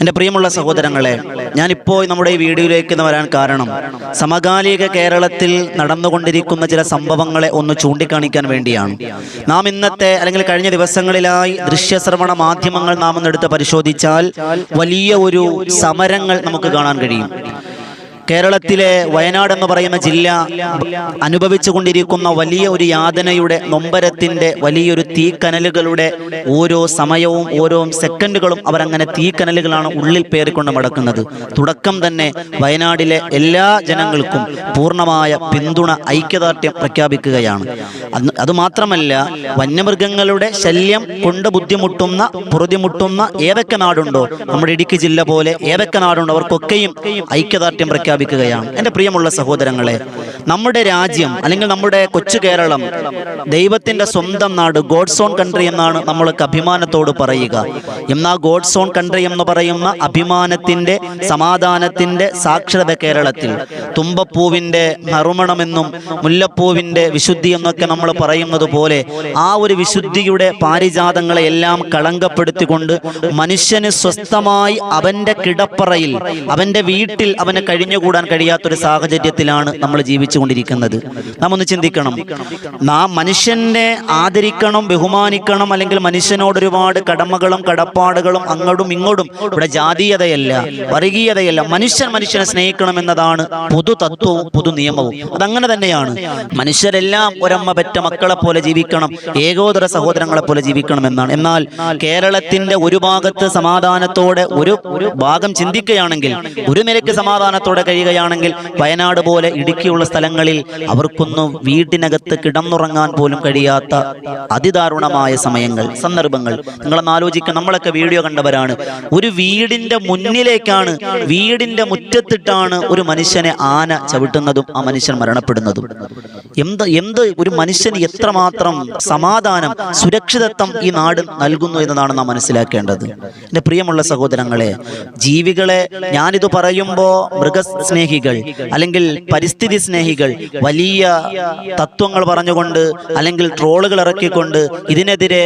എന്റെ പ്രിയമുള്ള സഹോദരങ്ങളെ ഞാനിപ്പോൾ നമ്മുടെ ഈ വീഡിയോയിലേക്ക് വരാൻ കാരണം സമകാലിക കേരളത്തിൽ നടന്നുകൊണ്ടിരിക്കുന്ന ചില സംഭവങ്ങളെ ഒന്ന് ചൂണ്ടിക്കാണിക്കാൻ വേണ്ടിയാണ്. നാം ഇന്നത്തെ അല്ലെങ്കിൽ കഴിഞ്ഞ ദിവസങ്ങളിലായി ദൃശ്യശ്രവണ മാധ്യമങ്ങൾ നാം എന്നെടുത്ത് പരിശോധിച്ചാൽ വലിയ ഒരു സമരങ്ങൾ നമുക്ക് കാണാൻ കഴിയും. കേരളത്തിലെ വയനാട് എന്ന് പറയുന്ന ജില്ല അനുഭവിച്ചു കൊണ്ടിരിക്കുന്ന വലിയ ഒരു യാതനയുടെ നൊമ്പരത്തിന്റെ വലിയൊരു തീക്കനലുകളുടെ ഓരോ സമയവും ഓരോ സെക്കൻഡുകളും അവരങ്ങനെ തീക്കനലുകളാണ് ഉള്ളിൽ പേറിക്കൊണ്ട് മടക്കുന്നത് തുടക്കം തന്നെ വയനാടിലെ എല്ലാ ജനങ്ങൾക്കും പൂർണമായ പിന്തുണ ഐക്യദാർഢ്യം പ്രഖ്യാപിക്കുകയാണ്. അത് അതുമാത്രമല്ല വന്യമൃഗങ്ങളുടെ ശല്യം കൊണ്ട് ബുദ്ധിമുട്ടുന്ന പൊറുതിമുട്ടുന്ന ഏതൊക്കെ നാടുണ്ടോ നമ്മുടെ ഇടുക്കി ജില്ല പോലെ ഏതൊക്കെ നാടുണ്ടോ അവർക്കൊക്കെയും ഐക്യദാർഢ്യം പ്രഖ്യാപിക്കുകയാണ്. എന്റെ പ്രിയമുള്ള സഹോദരങ്ങളെ നമ്മുടെ രാജ്യം അല്ലെങ്കിൽ നമ്മുടെ കൊച്ചു കേരളം ദൈവത്തിന്റെ സ്വന്തം നാട് ഗോഡ്സ് ഓൺ കൺട്രി എന്നാണ് നമ്മൾക്ക് അഭിമാനത്തോട് പറയുക. എന്നാൽ ഗോഡ്സ് ഓൺ കൺട്രി എന്ന് പറയുന്ന അഭിമാനത്തിന്റെ സമാധാനത്തിന്റെ സാക്ഷരത കേരളത്തിൽ. തുമ്പപ്പൂവിന്റെ നറുമണമെന്നും മുല്ലപ്പൂവിന്റെ വിശുദ്ധി എന്നൊക്കെ നമ്മൾ പറയുന്നത് പോലെ ആ ഒരു വിശുദ്ധിയുടെ പാരിജാതങ്ങളെ എല്ലാം കളങ്കപ്പെടുത്തിക്കൊണ്ട് മനുഷ്യന് സ്വസ്ഥമായി അവന്റെ കിടപ്പറയിൽ അവന്റെ വീട്ടിൽ അവന് കഴിഞ്ഞുകൂടാൻ കഴിയാത്തൊരു സാഹചര്യത്തിലാണ് നമ്മൾ ജീവിച്ചുകൊണ്ടിരിക്കുന്നത് നാം ഒന്ന് ചിന്തിക്കണം. നാം മനുഷ്യനെ ആദരിക്കണം ബഹുമാനിക്കണം അല്ലെങ്കിൽ മനുഷ്യനോട് ഒരുപാട് കടമകളും കടപ്പാടുകളും അങ്ങോട്ടും ഇങ്ങോട്ടും ഇവിടെ ജാതീയതയല്ല വർഗീയതയല്ല. മനുഷ്യൻ മനുഷ്യനെ സ്നേഹിക്കണം എന്നതാണ് പൊതു തത്വവും പൊതു നിയമവും അതങ്ങനെ തന്നെയാണ്. മനുഷ്യരെല്ലാം ഒരമ്മ പെറ്റ മക്കളെ പോലെ ജീവിക്കണം ഏകോദര സഹോദരങ്ങളെ പോലെ ജീവിക്കണം എന്നാണ്. എന്നാൽ കേരളത്തിന്റെ ഒരു ഭാഗത്ത് സമാധാനത്തോടെ ഒരു ഭാഗം ചിന്തിക്കുകയാണെങ്കിൽ ഒരു നിലയ്ക്ക് സമാധാനത്തോടെ കഴിയുകയാണെങ്കിൽ വയനാട് പോലെ ഇടുക്കിയുള്ള സ്ഥലങ്ങളിൽ അവർക്കൊന്നും വീട്ടിനകത്ത് കിടന്നുറങ്ങാൻ പോലും കഴിയാത്ത അതിദാരുണമായ സമയങ്ങൾ സന്ദർഭങ്ങൾ. നിങ്ങളൊന്ന് ആലോചിക്കുക നമ്മളൊക്കെ വീഡിയോ കണ്ടവരാണ്. ഒരു വീടിന്റെ മുന്നിലേക്കാണ് വീടിന്റെ മുറ്റത്തിട്ടാണ് ഒരു മനുഷ്യനെ ആന ചവിട്ടുന്നതും ആ മനുഷ്യൻ മരണപ്പെടുന്നതും. എന്ത് എന്ത് ഒരു മനുഷ്യന് എത്രമാത്രം സമാധാനം സുരക്ഷിതത്വം ഈ നാട് നൽകുന്നു എന്നതാണ് നാം മനസ്സിലാക്കേണ്ടത്. എന്റെ പ്രിയമുള്ള സഹോദരങ്ങളെ ജീവികളെ ഞാനിത് പറയുമ്പോൾ മൃഗസ്നേഹികൾ അല്ലെങ്കിൽ പരിസ്ഥിതി സ്നേഹികൾ വലിയ തത്വങ്ങൾ പറഞ്ഞുകൊണ്ട് അല്ലെങ്കിൽ ട്രോളുകൾ ഇറക്കിക്കൊണ്ട് ഇതിനെതിരെ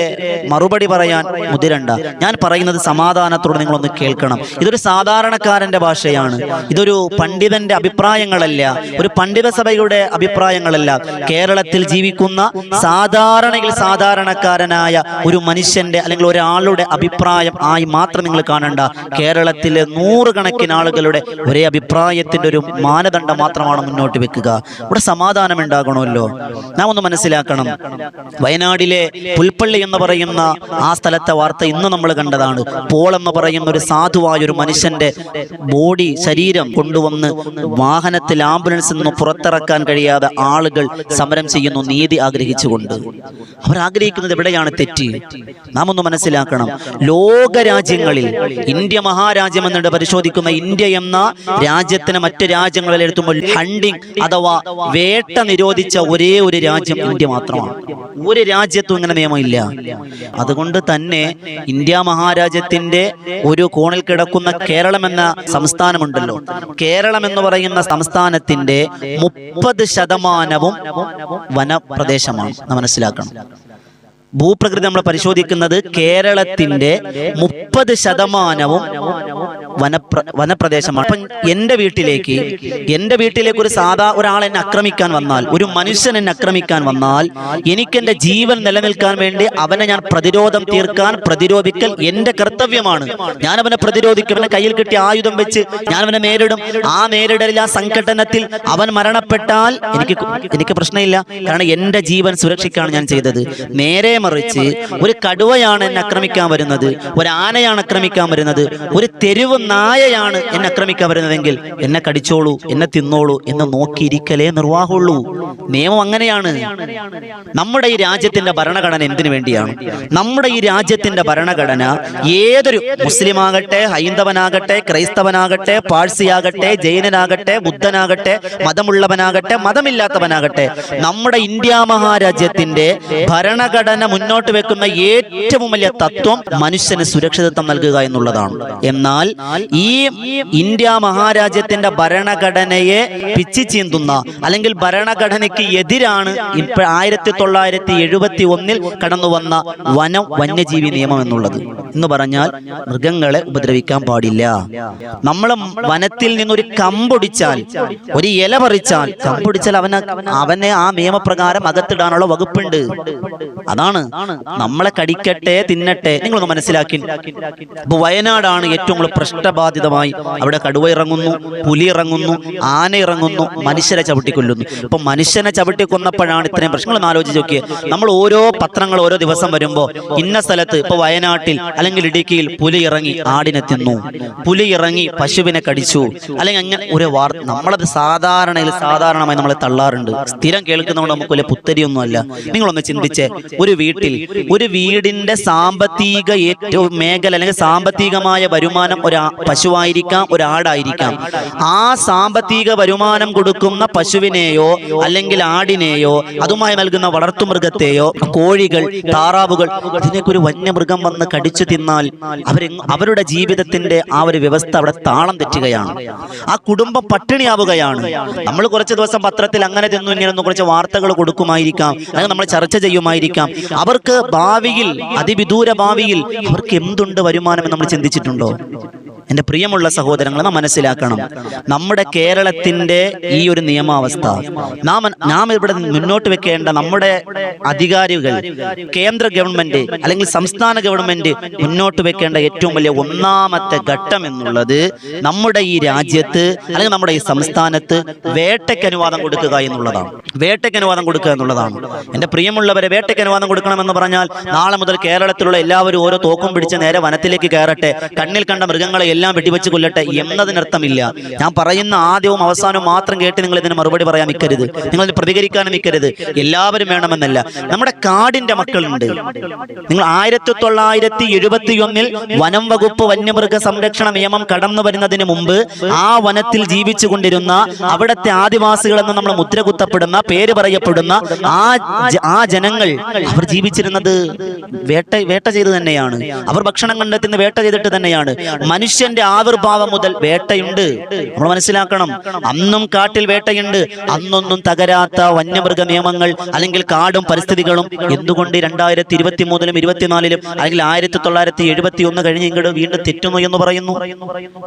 മറുപടി പറയാൻ മുതിരണ്ട. ഞാൻ പറയുന്നത് സമാധാനത്തോടെ നിങ്ങളൊന്ന് കേൾക്കണം. ഇതൊരു സാധാരണക്കാരന്റെ ഭാഷയാണ്. ഇതൊരു പണ്ഡിതന്റെ അഭിപ്രായങ്ങളല്ല. ഒരു പണ്ഡിത സഭയുടെ അഭിപ്രായങ്ങളല്ല. കേരളത്തിൽ ജീവിക്കുന്ന സാധാരണയിൽ സാധാരണക്കാരനായ ഒരു മനുഷ്യന്റെ അല്ലെങ്കിൽ ഒരാളുടെ അഭിപ്രായം ആയി മാത്രം നിങ്ങൾ കാണണ്ട. കേരളത്തിലെ നൂറുകണക്കിന് ആളുകളുടെ ഒരേ അഭിപ്രായത്തിന്റെ ഒരു മാനദണ്ഡം മാത്രമാണ് മുന്നോട്ട് വെക്കുക. ഇവിടെ സമാധാനം ഉണ്ടാകണമല്ലോ നാം ഒന്ന് മനസ്സിലാക്കണം. വയനാടിലെ പുൽപ്പള്ളി എന്ന് പറയുന്ന ആ സ്ഥലത്തെ വാർത്ത ഇന്ന് നമ്മൾ കണ്ടതാണ്. പോൾ എന്ന് പറയുന്ന ഒരു സാധുവായ ഒരു മനുഷ്യന്റെ ബോഡി ശരീരം കൊണ്ടുവന്ന് വാഹനത്തിൽ ആംബുലൻസിൽ നിന്ന് പുറത്തിറക്കാൻ കഴിയാതെ ആളുകൾ സമരം ചെയ്യുന്നു നീതി ആഗ്രഹിച്ചുകൊണ്ട്. അവർ ആഗ്രഹിക്കുന്നത് എവിടെയാണ് തെറ്റ്? നാം ഒന്ന് മനസ്സിലാക്കണം. ലോകരാജ്യങ്ങളിൽ ഇന്ത്യ മഹാരാജ്യം എന്നിട്ട് പരിശോധിക്കുന്ന ഇന്ത്യ എന്ന രാജ്യത്തിന് മറ്റ് രാജ്യങ്ങളിൽ എത്തുമ്പോൾ ഹണ്ടിങ് അഥവാ വേട്ട നിരോധിച്ച ഒരേ ഒരു രാജ്യം ഇന്ത്യ മാത്രമാണ്. ഒരു രാജ്യത്തും ഇങ്ങനെ നിയമമില്ല. അതുകൊണ്ട് തന്നെ ഇന്ത്യ മഹാരാജ്യത്തിന്റെ ഒരു കോണിൽ കിടക്കുന്ന കേരളം എന്ന സംസ്ഥാനമുണ്ടല്ലോ. കേരളം എന്ന് പറയുന്ന സംസ്ഥാനത്തിന്റെ മുപ്പത് ശതമാനവും വനപ്രദേശമാണ്. മനസ്സിലാക്കണം. ഭൂപ്രകൃതി നമ്മൾ പരിശോധിക്കുന്നത് കേരളത്തിന്റെ മുപ്പത് ശതമാനവും വനപ്ര വനപ്രദേശമാണ്. അപ്പം എന്റെ വീട്ടിലേക്ക് എന്റെ വീട്ടിലേക്ക് ഒരു സാധാ ഒരാൾ എന്നെ ആക്രമിക്കാൻ വന്നാൽ ഒരു മനുഷ്യൻ എന്നെ ആക്രമിക്കാൻ വന്നാൽ എനിക്ക് എന്റെ ജീവൻ നിലനിൽക്കാൻ വേണ്ടി അവനെ ഞാൻ പ്രതിരോധം തീർക്കാൻ പ്രതിരോധിക്കൽ എന്റെ കർത്തവ്യമാണ്. ഞാൻ അവനെ പ്രതിരോധിക്കും അവനെ കയ്യിൽ കിട്ടിയ ആയുധം വെച്ച് ഞാൻ അവനെ നേരിടും. ആ നേരിടലിൽ ആ സംഘടനത്തിൽ അവൻ മരണപ്പെട്ടാൽ എനിക്ക് എനിക്ക് പ്രശ്നമില്ല. കാരണം എന്റെ ജീവൻ സുരക്ഷിക്കാണ് ഞാൻ ചെയ്തത്. നേരെ മറിച്ച് ഒരു കടുവയാണ് എന്നെ ആക്രമിക്കാൻ വരുന്നത് ഒരു ആനയാണ് ആക്രമിക്കാൻ വരുന്നത് ഒരു തെരുവ് നായയാണ് എന്നെ ആക്രമിക്കാൻ വരുന്നതെങ്കിൽ എന്നെ കടിച്ചോളൂ എന്നെ തിന്നോളൂ എന്ന് നോക്കിയിരിക്കലേ നിർവാഹമുള്ളൂ. നിയമം അങ്ങനെയാണ്. നമ്മുടെ ഈ രാജ്യത്തിന്റെ ഭരണഘടന എന്തിനു വേണ്ടിയാണ്? നമ്മുടെ ഈ രാജ്യത്തിന്റെ ഭരണഘടന ഏതൊരു മുസ്ലിം ആകട്ടെ ഹൈന്ദവനാകട്ടെ ക്രൈസ്തവനാകട്ടെ പാഴ്സിയാകട്ടെ ജൈനനാകട്ടെ ബുദ്ധനാകട്ടെ മതമുള്ളവനാകട്ടെ മതമില്ലാത്തവനാകട്ടെ നമ്മുടെ ഇന്ത്യ മഹാരാജ്യത്തിന്റെ ഭരണഘടന മുന്നോട്ട് വെക്കുന്ന ഏറ്റവും വലിയ തത്വം മനുഷ്യന് സുരക്ഷിതത്വം നൽകുക എന്നുള്ളതാണ്. എന്നാൽ ഈ ഇന്ത്യ മഹാരാജ്യത്തിന്റെ ഭരണഘടനയെ പിച്ചി ചീന്തുന്ന അല്ലെങ്കിൽ ഭരണഘടനയ്ക്ക് എതിരാണ് ഇപ്പൊ ആയിരത്തി തൊള്ളായിരത്തി എഴുപത്തി ഒന്നിൽ കടന്നു വന്ന വനം വന്യജീവി നിയമം എന്നുള്ളത്. എന്ന് പറഞ്ഞാൽ മൃഗങ്ങളെ ഉപദ്രവിക്കാൻ പാടില്ല. നമ്മൾ വനത്തിൽ നിന്നൊരു കമ്പൊടിച്ചാൽ ഒരു ഇല പറിച്ചാൽ കമ്പൊടിച്ചാൽ അവന് അവനെ ആ നിയമപ്രകാരം അകത്തിടാനുള്ള വകുപ്പുണ്ട്. അതാണ് നമ്മളെ കടിക്കട്ടെ തിന്നട്ടെ നിങ്ങളൊന്ന് മനസ്സിലാക്കി. വയനാടാണ് ഏറ്റവും കൂടുതൽ പ്രശ്നബാധിതമായി അവിടെ കടുവ ഇറങ്ങുന്നു പുലി ഇറങ്ങുന്നു ആന ഇറങ്ങുന്നു മനുഷ്യരെ ചവിട്ടിക്കൊല്ലുന്നു. ഇപ്പൊ മനുഷ്യനെ ചവിട്ടിക്കൊന്നപ്പോഴാണ് ഇത്രയും പ്രശ്നങ്ങൾ ആലോചിച്ച് നോക്കിയത് നമ്മൾ ഓരോ പത്രങ്ങൾ ഓരോ ദിവസം വരുമ്പോൾ ഇന്ന സ്ഥലത്ത് ഇപ്പൊ വയനാട്ടിൽ അല്ലെങ്കിൽ ഇടുക്കിയിൽ പുലി ഇറങ്ങി ആടിനെ തിന്നു. പുലി ഇറങ്ങി പശുവിനെ കടിച്ചു. അല്ലെങ്കിൽ അങ്ങനെ ഒരു വാർത്ത നമ്മളത് സാധാരണയിൽ സാധാരണമായി നമ്മളെ തള്ളാറുണ്ട്. സ്ഥിരം കേൾക്കുന്നതുകൊണ്ട് നമുക്ക് വലിയ പുത്തരിയൊന്നുമല്ല. നിങ്ങളൊന്ന് ചിന്തിച്ചേ ഒരു വീട്ടിൽ ഒരു വീടിന്റെ സാമ്പത്തിക ഏറ്റവും മേഖല അല്ലെങ്കിൽ സാമ്പത്തികമായ വരുമാനം ഒരു പശുവായിരിക്കാം ഒരാടായിരിക്കാം. ആ സാമ്പത്തിക വരുമാനം കൊടുക്കുന്ന പശുവിനെയോ അല്ലെങ്കിൽ ആടിനെയോ അതുമായി നൽകുന്ന വളർത്തുമൃഗത്തെയോ കോഴികൾ താറാവുകൾ അതിനൊക്കെ ഒരു വന്യമൃഗം വന്ന് കടിച്ചു തിന്നാൽ അവർ അവരുടെ ജീവിതത്തിന്റെ ആ ഒരു വ്യവസ്ഥ അവിടെ താളം തെറ്റുകയാണ്. ആ കുടുംബം പട്ടിണിയാവുകയാണ്. നമ്മൾ കുറച്ച് ദിവസം പത്രത്തിൽ അങ്ങനെ തിന്നു ഇങ്ങനെ കുറച്ച് വാർത്തകൾ കൊടുക്കുമായിരിക്കാം. അല്ലെങ്കിൽ നമ്മൾ ചർച്ച ചെയ്യുമായിരിക്കാം. അവർക്ക് ഭാവിയിൽ അതിവിദൂര ഭാവിയിൽ അവർക്ക് എന്തുണ്ട് വരുമാനം നമ്മൾ ചിന്തിച്ചിട്ടുണ്ടോ? എന്റെ പ്രിയമുള്ള സഹോദരങ്ങളെ നാം മനസ്സിലാക്കണം. നമ്മുടെ കേരളത്തിന്റെ ഈ ഒരു നിയമാവസ്ഥ. നാം നാം ഇവിടെ മുന്നോട്ട് വെക്കേണ്ട നമ്മുടെ അധികാരികൾ കേന്ദ്ര ഗവൺമെന്റ് അല്ലെങ്കിൽ സംസ്ഥാന ഗവൺമെന്റ് മുന്നോട്ട് വെക്കേണ്ട ഏറ്റവും വലിയ ഒന്നാമത്തെ ഘട്ടം എന്നുള്ളത് നമ്മുടെ ഈ രാജ്യത്ത് അല്ലെങ്കിൽ നമ്മുടെ ഈ സംസ്ഥാനത്ത് വേട്ടയ്ക്ക് അനുവാദം കൊടുക്കുക എന്നുള്ളതാണ്. വേട്ടയ്ക്ക് അനുവാദം കൊടുക്കുക എന്നുള്ളതാണ്. എന്റെ പ്രിയമുള്ളവരെ വേട്ടയ്ക്ക് അനുവാദം കൊടുക്കണമെന്ന് പറഞ്ഞാൽ നാളെ മുതൽ കേരളത്തിലുള്ള എല്ലാവരും ഓരോ തോക്കും പിടിച്ച് നേരെ വനത്തിലേക്ക് കയറട്ടെ. കണ്ണിൽ കണ്ട മൃഗങ്ങളെ എല്ലാം വെടിവെച്ച് കൊല്ലട്ടെ എന്നതിനർത്ഥമില്ല. ഞാൻ പറയുന്ന ആദ്യവും അവസാനവും മാത്രം കേട്ട് നിങ്ങൾ ഇതിന് മറുപടി പറയാൻ നിൽക്കരുത്. നിങ്ങൾ പ്രതികരിക്കാനും നിൽക്കരുത്. എല്ലാവരും വേണമെന്നല്ല. നമ്മുടെ കാടിന്റെ മക്കളുണ്ട്. നിങ്ങൾ ആയിരത്തി തൊള്ളായിരത്തി എഴുപത്തി ഒന്നിൽ വനം വകുപ്പ് വന്യമൃഗ സംരക്ഷണ നിയമം കടന്നു വരുന്നതിന് മുമ്പ് ആ വനത്തിൽ ജീവിച്ചു കൊണ്ടിരുന്ന അവിടുത്തെ ആദിവാസികൾ എന്ന് നമ്മൾ മുദ്ര കുത്തപ്പെടുന്ന പേര് പറയപ്പെടുന്ന ആ ആ ജനങ്ങൾ അവർ ജീവിച്ചിരുന്നത് വേട്ട വേട്ട ചെയ്ത് തന്നെയാണ്. അവർ ഭക്ഷണം കണ്ടെത്തുന്ന വേട്ട ചെയ്തിട്ട് തന്നെയാണ്. മനുഷ്യന്റെ ആവിർഭാവം മുതൽ വേട്ടയുണ്ട്. നമ്മൾ മനസ്സിലാക്കണം അന്നും കാട്ടിൽ വേട്ടയുണ്ട്. അന്നൊന്നും തകരാത്ത വന്യമൃഗ നിയമങ്ങൾ അല്ലെങ്കിൽ കാടും പരിസ്ഥിതികളും എന്തുകൊണ്ട് രണ്ടായിരത്തി ഇരുപത്തി മൂന്നിലും ഇരുപത്തിനാലിലും അല്ലെങ്കിൽ ആയിരത്തി തൊള്ളായിരത്തി എഴുപത്തി ഒന്ന് കഴിഞ്ഞ് ഇങ്ങോട്ട് വീണ്ടും തെറ്റുന്നു എന്ന് പറയുന്നു?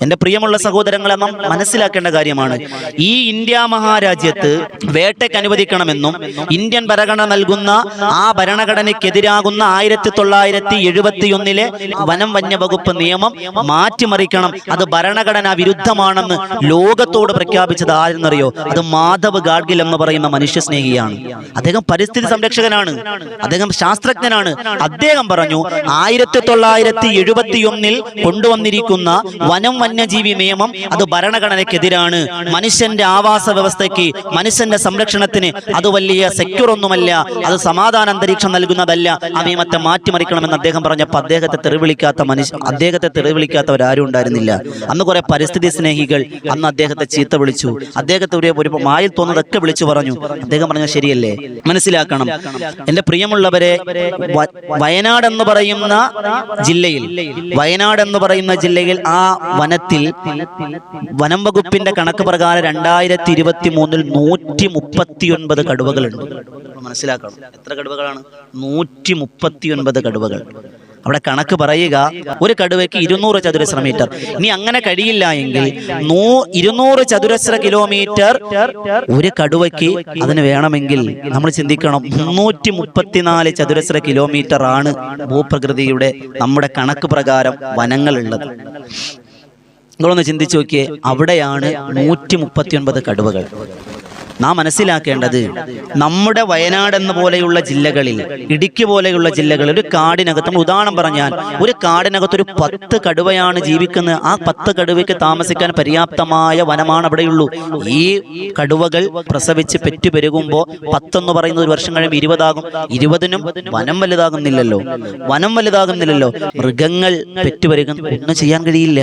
എന്റെ പ്രിയമുള്ള സഹോദരങ്ങളെ നാം മനസ്സിലാക്കേണ്ട കാര്യമാണ്. ഈ ഇന്ത്യ മഹാരാജ്യത്ത് വേട്ടയ്ക്ക് അനുവദിക്കണമെന്നും ഇന്ത്യൻ ഭരണഘടന നൽകുന്ന ആ ഭരണഘടനയ്ക്കെതിരാകുന്ന ആയിരത്തി തൊള്ളായിരത്തി എഴുപത്തി ഒന്നിലെ വനം വന്യവകുപ്പ് നിയമം മാറ്റിമറിക്കണം അത് ഭരണഘടനാ വിരുദ്ധമാണെന്ന് ലോകത്തോട് പ്രഖ്യാപിച്ചത് ആരെന്നറിയോ? അത് മാധവ് ഗാഡ്ഗിൽ എന്ന് പറയുന്ന മനുഷ്യ സ്നേഹിയാണ് അദ്ദേഹം പരിസ്ഥിതി സംരക്ഷകനാണ്. അദ്ദേഹം ശാസ്ത്രജ്ഞനാണ്. അദ്ദേഹം പറഞ്ഞു ആയിരത്തി തൊള്ളായിരത്തി എഴുപത്തി ഒന്നിൽ കൊണ്ടുവന്നിരിക്കുന്ന വനം വന്യജീവി നിയമം അത് ഭരണഘടനയ്ക്കെതിരാണ്. മനുഷ്യന്റെ ആവാസ വ്യവസ്ഥയ്ക്ക് മനുഷ്യന്റെ സംരക്ഷണത്തിന് അത് വലിയ സെക്യൂർ ഒന്നുമല്ല. അത് സമാധാന അന്തരീക്ഷം നൽകുന്നതല്ല. ആ നിയമത്തെ മാറ്റിമറിക്കണമെന്ന് അദ്ദേഹം പറഞ്ഞപ്പോൾ അദ്ദേഹത്തെ തെറിവിളിക്കാത്ത മനുഷ്യ അദ്ദേഹത്തെ തെറിവിളിക്കാത്തവരാരും ഉണ്ടായിരുന്നില്ല. അന്ന് കുറെ പരിസ്ഥിതി സ്നേഹികൾ അന്ന് അദ്ദേഹത്തെ ചീത്ത വിളിച്ചു. അദ്ദേഹത്തെ ഒരു ഒരു മായിൽ തോന്നുന്നതൊക്കെ വിളിച്ചു പറഞ്ഞു. അദ്ദേഹം പറഞ്ഞ ശരിയല്ലേ? മനസ്സിലാക്കണം. എന്റെ പ്രിയമുള്ളവരെ വയനാട് എന്ന് പറയുന്ന ജില്ലയിൽ വയനാട് എന്ന് പറയുന്ന ജില്ലയിൽ ആ വനത്തിൽ വനം വകുപ്പിന്റെ കണക്ക് പ്രകാരം രണ്ടായിരത്തി ഇരുപത്തി മൂന്നിൽ നൂറ്റി മുപ്പത്തി ഒൻപത് കടുവകളുണ്ട്. മനസ്സിലാക്കണം. എത്ര കടുവകളാണ്? നൂറ്റി മുപ്പത്തി ഒൻപത് കടുവകൾ. അവിടെ കണക്ക് പറയുക ഒരു കടുവയ്ക്ക് ഇരുന്നൂറ് ചതുരശ്ര മീറ്റർ ഇനി അങ്ങനെ കഴിയില്ല എങ്കിൽ ഇരുന്നൂറ് ചതുരശ്ര കിലോമീറ്റർ ഒരു കടുവയ്ക്ക് അതിന് വേണമെങ്കിൽ നമ്മൾ ചിന്തിക്കണം മുന്നൂറ്റി മുപ്പത്തിനാല് ചതുരശ്ര കിലോമീറ്റർ ആണ് ഭൂപ്രകൃതിയുടെ നമ്മുടെ കണക്ക് പ്രകാരം വനങ്ങളുള്ളത്. നിങ്ങളൊന്ന് ചിന്തിച്ചു നോക്കിയേ അവിടെയാണ് നൂറ്റി മുപ്പത്തി ഒൻപത് കടുവകൾ. നാം മനസ്സിലാക്കേണ്ടത് നമ്മുടെ വയനാട് എന്ന പോലെയുള്ള ജില്ലകളിൽ ഇടുക്കി പോലെയുള്ള ജില്ലകളിൽ ഒരു കാടിനകത്ത് നമ്മൾ ഉദാഹരണം പറഞ്ഞാൽ ഒരു കാടിനകത്ത് ഒരു പത്ത് കടുവയാണ് ജീവിക്കുന്നത്. ആ പത്ത് കടുവയ്ക്ക് താമസിക്കാൻ പര്യാപ്തമായ വനമാണ് അവിടെയുള്ളൂ. ഈ കടുവകൾ പ്രസവിച്ച് പെറ്റുപെരുകുമ്പോൾ പത്തെന്ന് പറയുന്ന ഒരു വർഷം കഴിയുമ്പോൾ ഇരുപതാകും. ഇരുപതിനും വനം വലുതാകുന്നില്ലല്ലോ. വനം വലുതാകുന്നില്ലല്ലോ. മൃഗങ്ങൾ പെറ്റുപെരുകും. ഒന്നും ചെയ്യാൻ കഴിയില്ല.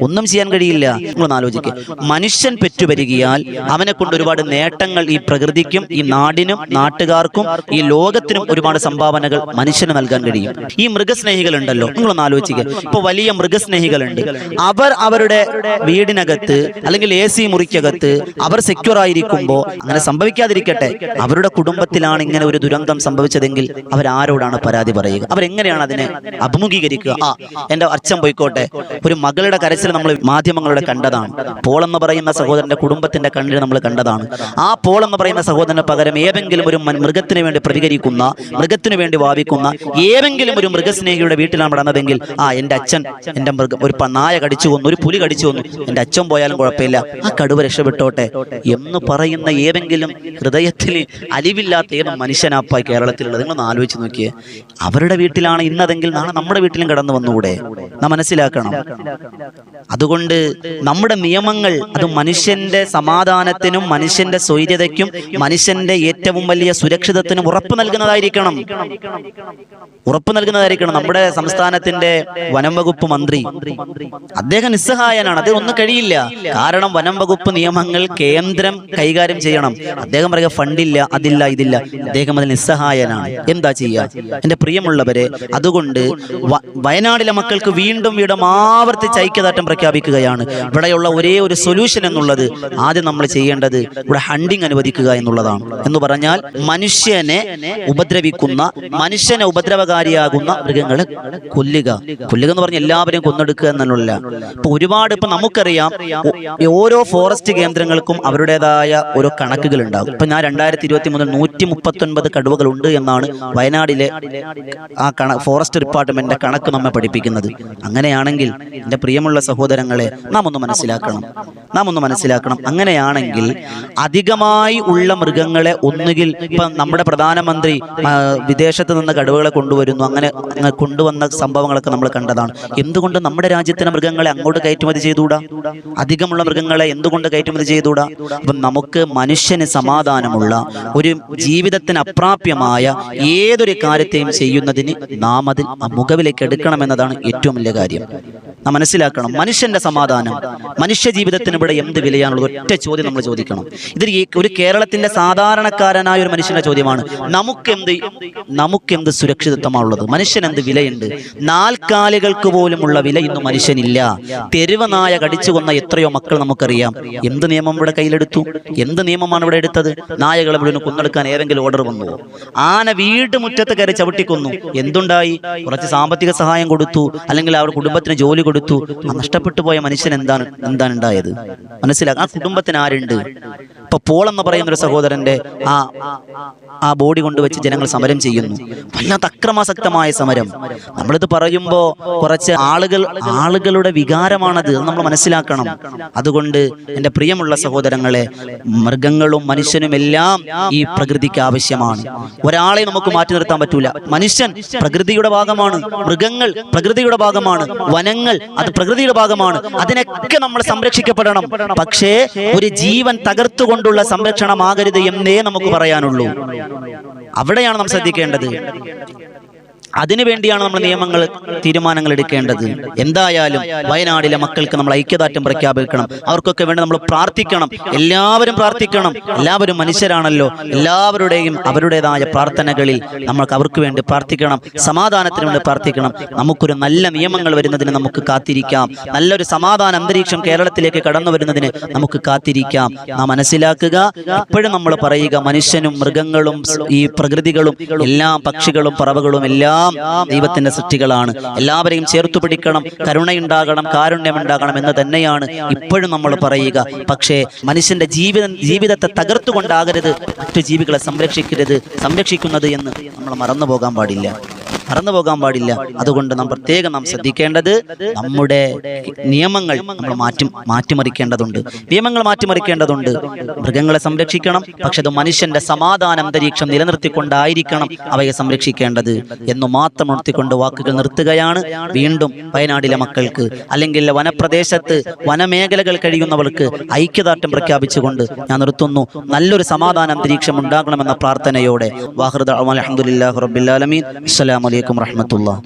ഒന്നും ചെയ്യാൻ കഴിയില്ല. നിങ്ങളൊന്ന് ആലോചിക്കുക മനുഷ്യൻ പെറ്റുപെരുകിയാൽ അവനെ കൊണ്ട് ഒരുപാട് നേട്ടം നേട്ടങ്ങൾ ഈ പ്രകൃതിക്കും ഈ നാടിനും നാട്ടുകാർക്കും ഈ ലോകത്തിനും ഒരുപാട് സംഭാവനകൾ മനുഷ്യന് നൽകാൻ കഴിയും. ഈ മൃഗസ്നേഹികൾ ഉണ്ടല്ലോ നിങ്ങളൊന്ന് ആലോചിക്കുക ഇപ്പൊ വലിയ മൃഗസ്നേഹികളുണ്ട്. അവർ അവരുടെ വീടിനകത്ത് അല്ലെങ്കിൽ എ സി മുറിക്കകത്ത് അവർ സെക്യൂർ ആയിരിക്കുമ്പോൾ അങ്ങനെ സംഭവിക്കാതിരിക്കട്ടെ. അവരുടെ കുടുംബത്തിലാണ് ഇങ്ങനെ ഒരു ദുരന്തം സംഭവിച്ചതെങ്കിൽ അവരാരോടാണ് പരാതി പറയുക? അവരെങ്ങനെയാണ് അതിനെ അഭിമുഖീകരിക്കുക? ആ എന്റെ അച്ഛൻ പോയിക്കോട്ടെ. ഒരു മകളുടെ കരച്ചിൽ നമ്മൾ മാധ്യമങ്ങളുടെ കണ്ടതാണ്. പോൾ പറയുന്ന സഹോദരന്റെ കുടുംബത്തിന്റെ കണ്ണിൽ നമ്മൾ കണ്ടതാണ്. ആ പോൾ എന്ന് പറയുന്ന സഹോദരന് പകരം ഏതെങ്കിലും ഒരു മൃഗത്തിന് വേണ്ടി പ്രതികരിക്കുന്ന മൃഗത്തിന് വേണ്ടി വാവിക്കുന്ന ഏതെങ്കിലും ഒരു മൃഗസ്നേഹിയുടെ വീട്ടിലാണ് നടന്നതെങ്കിൽ ആ എന്റെ അച്ഛൻ എന്റെ മൃഗം ഒരു നായ കടിച്ചു വന്നു ഒരു പുലി കടിച്ചു വന്നു. എന്റെ അച്ഛൻ പോയാലും കുഴപ്പമില്ല. ആ കടുവ രക്ഷപ്പെട്ടോട്ടെ എന്ന് പറയുന്ന ഏതെങ്കിലും ഹൃദയത്തിൽ അലിവില്ലാത്ത ഏത് മനുഷ്യനാപ്പ കേരളത്തിലുള്ളത്. നിങ്ങളൊന്ന് ആലോചിച്ച് നോക്കിയേ. അവരുടെ വീട്ടിലാണ് ഇന്നതെങ്കിൽ നാളെ നമ്മുടെ വീട്ടിലും കടന്നു വന്നുകൂടെ? നാം മനസ്സിലാക്കണം. അതുകൊണ്ട് നമ്മുടെ നിയമങ്ങൾ അത് മനുഷ്യന്റെ സമാധാനത്തിനും മനുഷ്യന്റെ സ്വൈര്യതയ്ക്കും മനുഷ്യന്റെ ഏറ്റവും വലിയ സുരക്ഷിതത്തിനും ഉറപ്പ് നൽകുന്നതായിരിക്കണം. ഉറപ്പ് നൽകുന്നതായിരിക്കണം നമ്മുടെ സംസ്ഥാനത്തിന്റെ വനം വകുപ്പ് മന്ത്രി. അദ്ദേഹം നിസ്സഹായനാണ് അദ്ദേഹം ഒന്നും കഴിയില്ല. കാരണം വനം വകുപ്പ് നിയമങ്ങൾ കേന്ദ്രം കൈകാര്യം ചെയ്യണം. അദ്ദേഹം പറയുക ഫണ്ടില്ല അതില്ല ഇതില്ല. അദ്ദേഹം അതിൽ നിസ്സഹായനാണ്. എന്താ ചെയ്യുക? എന്റെ പ്രിയമുള്ളവരെ അതുകൊണ്ട് വയനാടിലെ മക്കൾക്ക് വീണ്ടും വീണ്ടും ആവർത്തിച്ച് ഐക്യദാർഢ്യം പ്രഖ്യാപിക്കുകയാണ്. ഇവിടെയുള്ള ഒരേ ഒരു സൊല്യൂഷൻ എന്നുള്ളത് ആദ്യം നമ്മൾ ചെയ്യേണ്ടത് ഇവിടെ ഹണ്ടിങ് അനുവദിക്കുക എന്നുള്ളതാണ്. എന്ന് പറഞ്ഞാൽ മനുഷ്യനെ ഉപദ്രവിക്കുന്ന മനുഷ്യനെ ഉപദ്രവകാരിയാകുന്ന മൃഗങ്ങളെ കൊല്ലുക. കൊല്ലുക എന്ന് പറഞ്ഞാൽ എല്ലാവരെയും കൊന്നെടുക്കുക എന്നല്ല ഇപ്പൊ ഒരുപാട് ഇപ്പൊ നമുക്കറിയാം ഓരോ ഫോറസ്റ്റ് കേന്ദ്രങ്ങൾക്കും അവരുടേതായ ഓരോ കണക്കുകൾ ഉണ്ടാകും ഇപ്പൊ ഞാൻ രണ്ടായിരത്തി ഇരുപത്തി മൂന്നിൽ നൂറ്റി മുപ്പത്തൊൻപത് കടുവകൾ ഉണ്ട് എന്നാണ് വയനാടിലെ ആ കണ ഫോറസ്റ്റ് ഡിപ്പാർട്ട്മെന്റിന്റെ കണക്ക് നമ്മെ പഠിപ്പിക്കുന്നത്. അങ്ങനെയാണെങ്കിൽ എന്റെ പ്രിയമുള്ള സഹോദരങ്ങളെ നാം ഒന്ന് മനസ്സിലാക്കണം. നാം ഒന്ന് മനസ്സിലാക്കണം. അങ്ങനെയാണെങ്കിൽ അധികമായി ഉള്ള മൃഗങ്ങളെ ഒന്നുകിൽ ഇപ്പം നമ്മുടെ പ്രധാനമന്ത്രി വിദേശത്ത് നിന്ന് കടുവകളെ കൊണ്ടുവരുന്നു. അങ്ങനെ അങ്ങ് കൊണ്ടുവന്ന സംഭവങ്ങളൊക്കെ നമ്മൾ കണ്ടതാണ്. എന്തുകൊണ്ട് നമ്മുടെ രാജ്യത്തിന് മൃഗങ്ങളെ അങ്ങോട്ട് കയറ്റുമതി ചെയ്തുകൂടാ? അധികമുള്ള മൃഗങ്ങളെ എന്തുകൊണ്ട് കയറ്റുമതി ചെയ്തുകൂടാ? അപ്പം നമുക്ക് മനുഷ്യന് സമാധാനമുള്ള ഒരു ജീവിതത്തിന് അപ്രാപ്യമായ ഏതൊരു കാര്യത്തെയും ചെയ്യുന്നതിന് നാം അതിൽ മുഖവിലേക്ക് എടുക്കണമെന്നതാണ് ഏറ്റവും വലിയ കാര്യം. നാം മനസ്സിലാക്കണം മനുഷ്യന്റെ സമാധാനം മനുഷ്യ ജീവിതത്തിന് ഇവിടെ എന്ത് വിലയാണുള്ളത് ഒറ്റ ചോദ്യം നമ്മൾ ചോദിക്കണം. ഇത് ഒരു കേരളത്തിന്റെ സാധാരണക്കാരനായ ഒരു മനുഷ്യന്റെ ചോദ്യമാണ്. നമുക്കെന്ത് നമുക്കെന്ത് സുരക്ഷിതത്വമാണുള്ളത്? മനുഷ്യൻ എന്ത് വിലയുണ്ട്? നാൽക്കാലികൾക്ക് പോലുമുള്ള വില ഇന്ന് മനുഷ്യനില്ല. തെരുവ് നായ കടിച്ചു കൊന്ന എത്രയോ മക്കൾ നമുക്കറിയാം. എന്ത് നിയമം ഇവിടെ കയ്യിലെടുത്തു? എന്ത് നിയമമാണ് ഇവിടെ എടുത്തത്? നായകളെ ഇവിടെ കൊന്നെടുക്കാൻ ഏതെങ്കിലും ഓർഡർ വന്നു. ആന വീട് മുറ്റത്ത് കയറി ചവിട്ടിക്കൊന്നു. എന്തുണ്ടായി? കുറച്ച് സാമ്പത്തിക സഹായം കൊടുത്തു. അല്ലെങ്കിൽ അവരുടെ കുടുംബത്തിന് ജോലി കൊടുത്തു. ആ നഷ്ടപ്പെട്ടു പോയ മനുഷ്യൻ എന്താണ്? എന്താണ് ഉണ്ടായത് മനസ്സിലാക്കാം ആ കുടുംബത്തിന് ആരുണ്ട്? ഇപ്പൊ പോൾ എന്ന് പറയുന്ന ഒരു സഹോദരന്റെ ആ ആ ബോഡി കൊണ്ടുവച്ച് ജനങ്ങൾ സമരം ചെയ്യുന്നു. വല്ലാത്ത അക്രമാസക്തമായ സമരം. നമ്മളിത് പറയുമ്പോ കുറച്ച് ആളുകൾ ആളുകളുടെ വികാരമാണത് നമ്മൾ മനസ്സിലാക്കണം. അതുകൊണ്ട് എന്റെ പ്രിയമുള്ള സഹോദരങ്ങളെ മൃഗങ്ങളും മനുഷ്യനും എല്ലാം ഈ പ്രകൃതിക്ക് ആവശ്യമാണ്. ഒരാളെ നമുക്ക് മാറ്റി നിർത്താൻ പറ്റൂല. മനുഷ്യൻ പ്രകൃതിയുടെ ഭാഗമാണ്. മൃഗങ്ങൾ പ്രകൃതിയുടെ ഭാഗമാണ്. വനങ്ങൾ അത് പ്രകൃതിയുടെ ഭാഗമാണ്. അതിനൊക്കെ നമ്മൾ സംരക്ഷിക്കപ്പെടണം. പക്ഷേ ഒരു ജീവൻ തകർത്തുകൊണ്ടുള്ള സംരക്ഷണമാകരുത് എന്നേ നമുക്ക് പറയാനുള്ളൂ. അവിടെയാണ് നാം ശ്രദ്ധിക്കേണ്ടത്. അതിനു വേണ്ടിയാണ് നമ്മൾ നിയമങ്ങൾ തീരുമാനങ്ങൾ എടുക്കേണ്ടത്. എന്തായാലും വയനാടിലെ മക്കൾക്ക് നമ്മൾ ഐക്യദാർഢ്യം പ്രഖ്യാപിക്കണം. അവർക്കൊക്കെ വേണ്ടി നമ്മൾ പ്രാർത്ഥിക്കണം. എല്ലാവരും പ്രാർത്ഥിക്കണം. എല്ലാവരും മനുഷ്യരാണല്ലോ. എല്ലാവരുടെയും അവരുടേതായ പ്രാർത്ഥനകളിൽ നമ്മൾക്ക് അവർക്ക് വേണ്ടി പ്രാർത്ഥിക്കണം. സമാധാനത്തിന് വേണ്ടി പ്രാർത്ഥിക്കണം. നമുക്കൊരു നല്ല നിയമങ്ങൾ വരുന്നതിന് നമുക്ക് കാത്തിരിക്കാം. നല്ലൊരു സമാധാന അന്തരീക്ഷം കേരളത്തിലേക്ക് കടന്നു വരുന്നതിന് നമുക്ക് കാത്തിരിക്കാം. നാം മനസ്സിലാക്കുക എപ്പോഴും നമ്മൾ പറയുക മനുഷ്യനും മൃഗങ്ങളും ഈ പ്രകൃതികളും എല്ലാ പക്ഷികളും പറവകളും എല്ലാം ദൈവത്തിന്റെ സൃഷ്ടികളാണ്. എല്ലാവരെയും ചേർത്തു പിടിക്കണം. കരുണയുണ്ടാകണം കാരുണ്യമുണ്ടാകണം എന്ന് തന്നെയാണ് ഇപ്പോഴും നമ്മൾ പറയുക. പക്ഷേ മനുഷ്യന്റെ ജീവിതം ജീവിതത്തെ തകർത്തുകൊണ്ടാകരുത്. മറ്റു ജീവികളെ സംരക്ഷിക്കരുത് സംരക്ഷിക്കുന്നത് എന്ന് നമ്മൾ മറന്നു പോകാൻ പാടില്ല. മറന്നു പോകാൻ പാടില്ല. അതുകൊണ്ട് നാം പ്രത്യേകം നാം ശ്രദ്ധിക്കേണ്ടത് നമ്മുടെ നിയമങ്ങൾ നമ്മൾ മാറ്റി മാറ്റിമറിക്കേണ്ടതുണ്ട്. നിയമങ്ങൾ മാറ്റിമറിക്കേണ്ടതുണ്ട്. മൃഗങ്ങളെ സംരക്ഷിക്കണം പക്ഷെ അത് മനുഷ്യന്റെ സമാധാന അന്തരീക്ഷം നിലനിർത്തിക്കൊണ്ടായിരിക്കണം അവയെ സംരക്ഷിക്കേണ്ടത് എന്ന് മാത്രം ഉണർത്തിക്കൊണ്ട് വാക്കുകൾ നിർത്തുകയാണ് വീണ്ടും വയനാടിലെ മക്കൾക്ക് അല്ലെങ്കിൽ വനപ്രദേശത്ത് വനമേഖലകൾ കഴിയുന്നവർക്ക് ഐക്യദാർഢ്യം പ്രഖ്യാപിച്ചുകൊണ്ട് ഞാൻ നിർത്തുന്നു. നല്ലൊരു സമാധാന അന്തരീക്ഷം ഉണ്ടാകണമെന്ന പ്രാർത്ഥനയോടെ. വാഹൃദ അലഹമുല്ലാ റബ്ബിലാലമീൻ അസ്സലാമലൈക്കും عليكم ورحمة الله.